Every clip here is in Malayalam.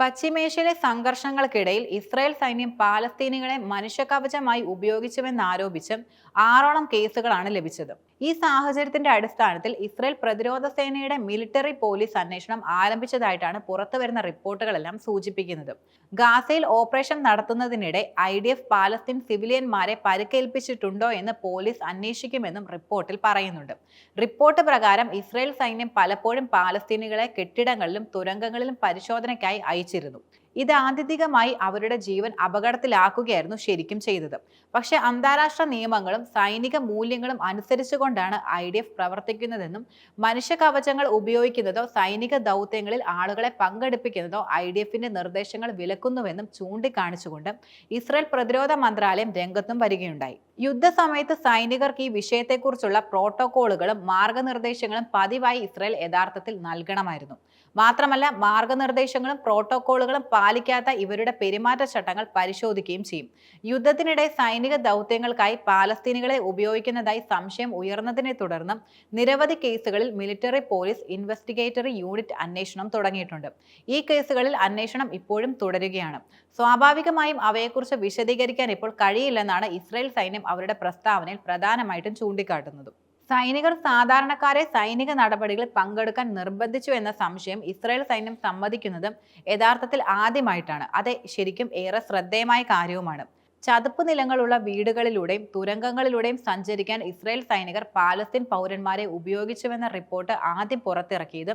പശ്ചിമേഷ്യയിലെ സംഘർഷങ്ങൾക്കിടയിൽ ഇസ്രായേൽ സൈന്യം പാലസ്തീനികളെ മനുഷ്യകവചമായി ഉപയോഗിച്ചുവെന്നാരോപിച്ച് ആറോളം കേസുകളാണ് ലഭിച്ചത്. ഈ സാഹചര്യത്തിന്റെ അടിസ്ഥാനത്തിൽ ഇസ്രയേൽ പ്രതിരോധ സേനയുടെ മിലിറ്ററി പോലീസ് അന്വേഷണം ആരംഭിച്ചതായിട്ടാണ് പുറത്തുവരുന്ന റിപ്പോർട്ടുകളെല്ലാം സൂചിപ്പിക്കുന്നത്. ഗാസയിൽ ഓപ്പറേഷൻ നടത്തുന്നതിനിടെ ഐ ഡി എഫ് പാലസ്തീൻ സിവിലിയന്മാരെ പരിക്കേൽപ്പിച്ചിട്ടുണ്ടോ എന്ന് പോലീസ് അന്വേഷിക്കുമെന്നും റിപ്പോർട്ടിൽ പറയുന്നുണ്ട്. റിപ്പോർട്ട് പ്രകാരം ഇസ്രയേൽ സൈന്യം പലപ്പോഴും പാലസ്തീനികളെ കെട്ടിടങ്ങളിലും തുരങ്കങ്ങളിലും പരിശോധനയ്ക്കായി അയച്ചിരുന്നു. ഇത് ആത്യന്തികമായി അവരുടെ ജീവൻ അപകടത്തിലാക്കുകയായിരുന്നു ശരിക്കും ചെയ്തത്. പക്ഷെ അന്താരാഷ്ട്ര നിയമങ്ങളും സൈനിക മൂല്യങ്ങളും അനുസരിച്ചുകൊണ്ടാണ് ഐ ഡി എഫ് പ്രവർത്തിക്കുന്നതെന്നും മനുഷ്യ കവചങ്ങൾ ഉപയോഗിക്കുന്നതോ സൈനിക ദൗത്യങ്ങളിൽ ആളുകളെ പങ്കെടുപ്പിക്കുന്നതോ ഐ ഡി എഫിന്റെ നിർദ്ദേശങ്ങൾ വിലക്കുന്നുവെന്നും ചൂണ്ടിക്കാണിച്ചുകൊണ്ട് ഇസ്രായേൽ പ്രതിരോധ മന്ത്രാലയം രംഗത്തും വരികയുണ്ടായി. യുദ്ധസമയത്ത് സൈനികർക്ക് ഈ വിഷയത്തെക്കുറിച്ചുള്ള പ്രോട്ടോകോളുകളും മാർഗനിർദ്ദേശങ്ങളും പതിവായി ഇസ്രായേൽ യഥാർത്ഥത്തിൽ നൽകണമായിരുന്നു. മാത്രമല്ല മാർഗനിർദ്ദേശങ്ങളും പ്രോട്ടോകോളുകളും പാലിക്കാത്ത ഇവരുടെ പെരുമാറ്റച്ചട്ടങ്ങൾ പരിശോധിക്കുകയും ചെയ്യും. യുദ്ധത്തിനിടെ സൈനിക ദൗത്യങ്ങൾക്കായി പാലസ്തീനികളെ ഉപയോഗിക്കുന്നതായി സംശയം ഉയർന്നതിനെ തുടർന്ന് നിരവധി കേസുകളിൽ മിലിറ്ററി പോലീസ് ഇൻവെസ്റ്റിഗേറ്ററി യൂണിറ്റ് അന്വേഷണം തുടങ്ങിയിട്ടുണ്ട്. ഈ കേസുകളിൽ അന്വേഷണം ഇപ്പോഴും തുടരുകയാണ്. സ്വാഭാവികമായും അവയെക്കുറിച്ച് വിശദീകരിക്കാൻ ഇപ്പോൾ കഴിയില്ലെന്നാണ് ഇസ്രായേൽ സൈന്യം അവരുടെ പ്രസ്താവനയിൽ പ്രധാനമായിട്ടും ചൂണ്ടിക്കാട്ടുന്നത്. സൈനികർ സാധാരണക്കാരെ സൈനിക നടപടികളിൽ പങ്കെടുക്കാൻ നിർബന്ധിച്ചു എന്ന സംശയം ഇസ്രായേൽ സൈന്യം സമ്മതിക്കുന്നത് യഥാർത്ഥത്തിൽ ആദ്യമായിട്ടാണ്. അത് ശരിക്കും ഏറെ ശ്രദ്ധേയമായ കാര്യവുമാണ്. ചതുപ്പ് നിലങ്ങളുള്ള വീടുകളിലൂടെയും തുരങ്കങ്ങളിലൂടെയും സഞ്ചരിക്കാൻ ഇസ്രായേൽ സൈനികർ പാലസ്തീൻ പൗരന്മാരെ ഉപയോഗിച്ചുവെന്ന റിപ്പോർട്ട് ആദ്യം പുറത്തിറക്കിയത്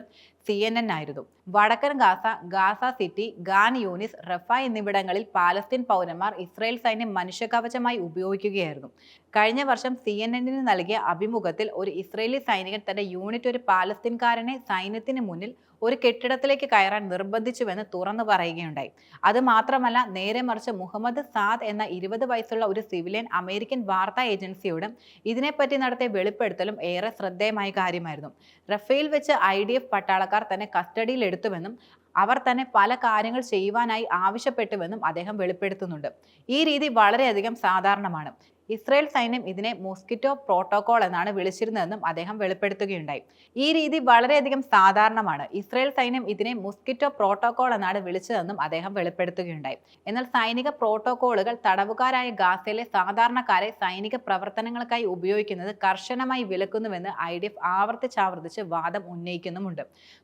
സി എൻ എൻ ആയിരുന്നു. വടക്കൻ Gaza Gaza city Khan Yunis Rafah എന്നിവിടങ്ങളിൽ പാലസ്തീൻ പൗരന്മാർ ഇസ്രായേൽ സൈന്യം മനുഷ്യകവചമായി ഉപയോഗിക്കുകയായിരുന്നു. കഴിഞ്ഞ വർഷം സി എൻ എന്നിന് നൽകിയ അഭിമുഖത്തിൽ ഒരു ഇസ്രയേലി സൈനികൻ തന്റെ യൂണിറ്റ് ഒരു പാലസ്തീൻകാരനെ സൈന്യത്തിന് മുന്നിൽ ഒരു കെട്ടിടത്തിലേക്ക് കയറാൻ നിർബന്ധിച്ചുവെന്ന് തുറന്നു പറയുകയുണ്ടായി. അത് മാത്രമല്ല നേരെ മറിച്ച് മുഹമ്മദ് സാദ് എന്ന ഇരുപത് വയസ്സുള്ള ഒരു സിവിലിയൻ അമേരിക്കൻ വാർത്താ ഏജൻസിയോടും ഇതിനെപ്പറ്റി നടത്തിയ വെളിപ്പെടുത്തലും ഏറെ ശ്രദ്ധേയമായ കാര്യമായിരുന്നു. റഫേൽ വെച്ച് ഐ ഡി എഫ് പട്ടാളക്കാർ തന്നെ കസ്റ്റഡിയിൽ എടുത്തുവെന്നും അവർ തന്നെ പല കാര്യങ്ങൾ ചെയ്യുവാനായി ആവശ്യപ്പെട്ടുവെന്നും അദ്ദേഹം വെളിപ്പെടുത്തുന്നുണ്ട്. ഈ രീതി വളരെയധികം സാധാരണമാണ്. ഇസ്രായേൽ സൈന്യം ഇതിനെ മോസ്കിറ്റോ പ്രോട്ടോകോൾ എന്നാണ് വിളിച്ചിരുന്നതെന്നും അദ്ദേഹം വെളിപ്പെടുത്തുകയുണ്ടായി. ഈ രീതി വളരെയധികം സാധാരണമാണ്. ഇസ്രായേൽ സൈന്യം ഇതിനെ മോസ്കിറ്റോ പ്രോട്ടോകോൾ എന്നാണ് വിളിച്ചതെന്നും അദ്ദേഹം വെളിപ്പെടുത്തുകയുണ്ടായി. എന്നാൽ സൈനിക പ്രോട്ടോകോളുകൾ തടവുകാരായ ഗാസയിലെ സാധാരണക്കാരെ സൈനിക പ്രവർത്തനങ്ങൾക്കായി ഉപയോഗിക്കുന്നത് കർശനമായി വിലക്കുന്നുവെന്ന് ഐ ഡി എഫ് ആവർത്തിച്ചാവർത്തിച്ച് വാദം ഉന്നയിക്കുന്നുമുണ്ട്.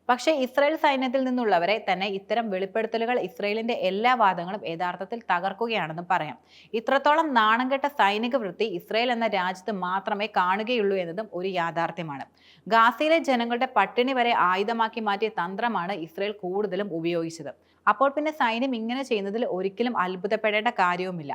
പക്ഷേ ഇസ്രായേൽ സൈന്യത്തിൽ നിന്നുള്ളവരെ തന്നെ ഇത്തരം വെളിപ്പെടുത്തലുകൾ ഇസ്രായേലിന്റെ എല്ലാ വാദങ്ങളും യഥാർത്ഥത്തിൽ തകർക്കുകയാണെന്നും പറയാം. ഇത്രത്തോളം നാണം കെട്ട സൈനിക വൃത്തി ഇസ്രയേൽ എന്ന രാജ്യത്ത് മാത്രമേ കാണുകയുള്ളൂ എന്നതും ഒരു യാഥാർത്ഥ്യമാണ്. ഗാസയിലെ ജനങ്ങളുടെ പട്ടിണി വരെ ആയുധമാക്കി മാറ്റിയ തന്ത്രമാണ് ഇസ്രയേൽ കൂടുതലും ഉപയോഗിച്ചത്. അപ്പോൾ പിന്നെ സൈന്യം ഇങ്ങനെ ചെയ്യുന്നതിൽ ഒരിക്കലും അത്ഭുതപ്പെടേണ്ട കാര്യവുമില്ല.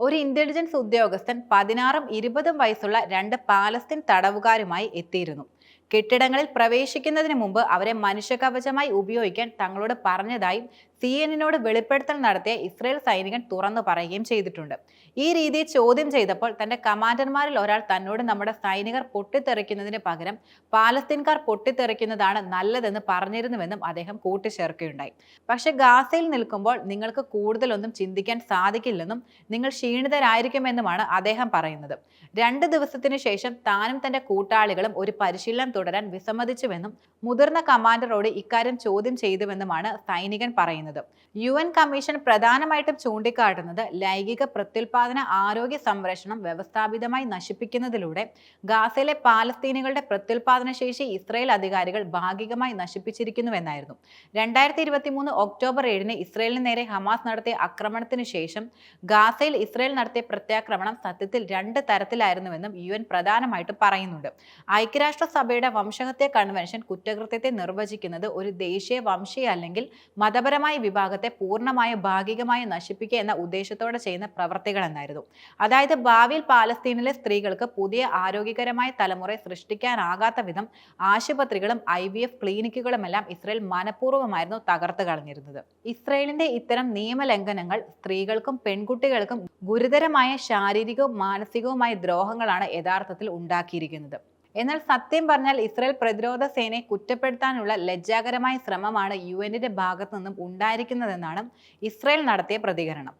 ഒരു ഇന്റലിജൻസ് ഉദ്യോഗസ്ഥൻ പതിനാറും ഇരുപതും വയസ്സുള്ള രണ്ട് പാലസ്തീൻ തടവുകാരുമായി എത്തിയിരുന്നു. കെട്ടിടങ്ങളിൽ പ്രവേശിക്കുന്നതിന് മുമ്പ് അവരെ മനുഷ്യകവചമായി ഉപയോഗിക്കാൻ തങ്ങളോട് പറഞ്ഞതായും സി എന്നിനോട് വെളിപ്പെടുത്തൽ നടത്തിയ ഇസ്രയേൽ സൈനികൻ തുറന്നു പറയുകയും ചെയ്തിട്ടുണ്ട്. ഈ രീതി ചോദ്യം ചെയ്തപ്പോൾ തന്റെ കമാൻഡർമാരിൽ ഒരാൾ തന്നോട് നമ്മുടെ സൈനികർ പൊട്ടിത്തെറിക്കുന്നതിന് പകരം പാലസ്തീൻകാർ പൊട്ടിത്തെറിക്കുന്നതാണ് നല്ലതെന്ന് പറഞ്ഞിരുന്നുവെന്നും അദ്ദേഹം കൂട്ടിച്ചേർക്കുകയുണ്ടായി. പക്ഷെ ഗാസയിൽ നിൽക്കുമ്പോൾ നിങ്ങൾക്ക് കൂടുതലൊന്നും ചിന്തിക്കാൻ സാധിക്കില്ലെന്നും നിങ്ങൾ ക്ഷീണിതരായിരിക്കുമെന്നുമാണ് അദ്ദേഹം പറയുന്നത്. രണ്ട് ദിവസത്തിനു ശേഷം താനും തന്റെ കൂട്ടാളികളും ഒരു പരിശീലനം തുടരാൻ വിസമ്മതിച്ചുവെന്നും മുതിർന്ന കമാൻഡറോട് ഇക്കാര്യം ചോദ്യം ചെയ്തുവെന്നുമാണ് സൈനികൻ പറയുന്നത്. യു എൻ കമ്മീഷൻ പ്രധാനമായിട്ടും ചൂണ്ടിക്കാട്ടുന്നത് ലൈംഗിക പ്രത്യുൽപാദന ആരോഗ്യ സംരക്ഷണം വ്യവസ്ഥാപിതമായി നശിപ്പിക്കുന്നതിലൂടെ ഗാസയിലെ പാലസ്തീനികളുടെ പ്രത്യുൽപാദന ശേഷി ഇസ്രയേൽ അധികാരികൾ ഭാഗികമായി നശിപ്പിച്ചിരിക്കുന്നുവെന്നായിരുന്നു രണ്ടായിരത്തി ഇരുപത്തി മൂന്ന് ഒക്ടോബർ ഏഴിന് ഇസ്രയേലിന് നേരെ ഹമാസ് നടത്തിയ ആക്രമണത്തിന് ശേഷം ഗാസയിൽ ഇസ്രയേൽ നടത്തിയ പ്രത്യാക്രമണം സത്യത്തിൽ രണ്ട് തരത്തിലായിരുന്നുവെന്നും യു എൻ പ്രധാനമായിട്ടും പറയുന്നുണ്ട്. ഐക്യരാഷ്ട്രസഭയുടെ വംശഹത്യ കൺവെൻഷൻ കുറ്റകൃത്യത്തെ നിർവചിക്കുന്നത് ഒരു ദേശീയ വംശീയ അല്ലെങ്കിൽ മതപരമായ വിഭാഗത്തെ പൂർണമായും ഭാഗികമായും നശിപ്പിക്കുക എന്ന ഉദ്ദേശത്തോടെ ചെയ്യുന്ന പ്രവർത്തികൾ എന്നായിരുന്നു. അതായത് ഭാവിയിൽ പാലസ്തീനിലെ സ്ത്രീകൾക്ക് പുതിയ ആരോഗ്യകരമായ തലമുറയെ സൃഷ്ടിക്കാനാകാത്ത വിധം ആശുപത്രികളും ഐ വി എഫ് ക്ലിനിക്കുകളുമെല്ലാം ഇസ്രയേൽ മനഃപൂർവമായിരുന്നു തകർത്ത് കളഞ്ഞിരുന്നത്. ഇസ്രയേലിന്റെ ഇത്തരം നിയമലംഘനങ്ങൾ സ്ത്രീകൾക്കും പെൺകുട്ടികൾക്കും ഗുരുതരമായ ശാരീരികവും മാനസികവുമായ ദ്രോഹങ്ങളാണ് യഥാർത്ഥത്തിൽ ഉണ്ടാക്കിയിരിക്കുന്നത്. എന്നാൽ സത്യം പറഞ്ഞാൽ ഇസ്രായേൽ പ്രതിരോധ സേനയെ കുറ്റപ്പെടുത്താനുള്ള ലജ്ജാകരമായ ശ്രമമാണ് യു എന്നിന്റെ ഭാഗത്തു നിന്നും ഉണ്ടായിരിക്കുന്നതെന്നാണ് ഇസ്രായേൽ നടത്തിയ പ്രതികരണം.